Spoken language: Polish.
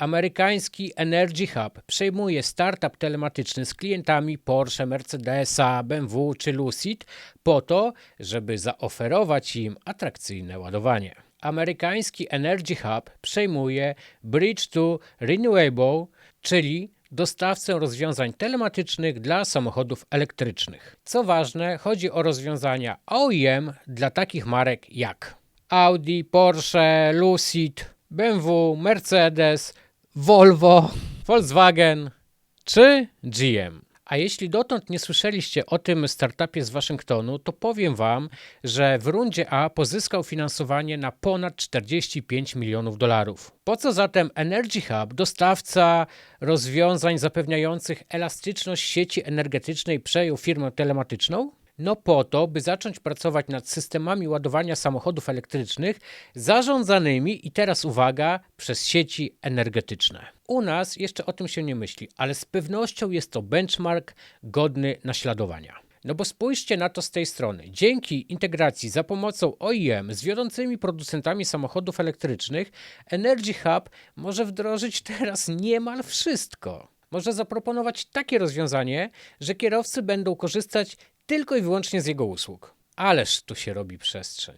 Amerykański Energy Hub przejmuje startup telematyczny z klientami Porsche, Mercedesa, BMW czy Lucid po to, żeby zaoferować im atrakcyjne ładowanie. Amerykański Energy Hub przejmuje Bridge to Renewable, czyli dostawcę rozwiązań telematycznych dla samochodów elektrycznych. Co ważne, chodzi o rozwiązania OEM dla takich marek jak Audi, Porsche, Lucid, BMW, Mercedes, Volvo, Volkswagen czy GM. A jeśli dotąd nie słyszeliście o tym startupie z Waszyngtonu, to powiem Wam, że w rundzie A pozyskał finansowanie na ponad 45 milionów dolarów. Po co zatem Energy Hub, dostawca rozwiązań zapewniających elastyczność sieci energetycznej, przejął firmę telematyczną? No po to, by zacząć pracować nad systemami ładowania samochodów elektrycznych zarządzanymi i teraz uwaga, przez sieci energetyczne. U nas jeszcze o tym się nie myśli, ale z pewnością jest to benchmark godny naśladowania. No bo spójrzcie na to z tej strony. Dzięki integracji za pomocą OEM z wiodącymi producentami samochodów elektrycznych, Energy Hub może wdrożyć teraz niemal wszystko. Może zaproponować takie rozwiązanie, że kierowcy będą korzystać tylko i wyłącznie z jego usług. Ależ tu się robi przestrzeń.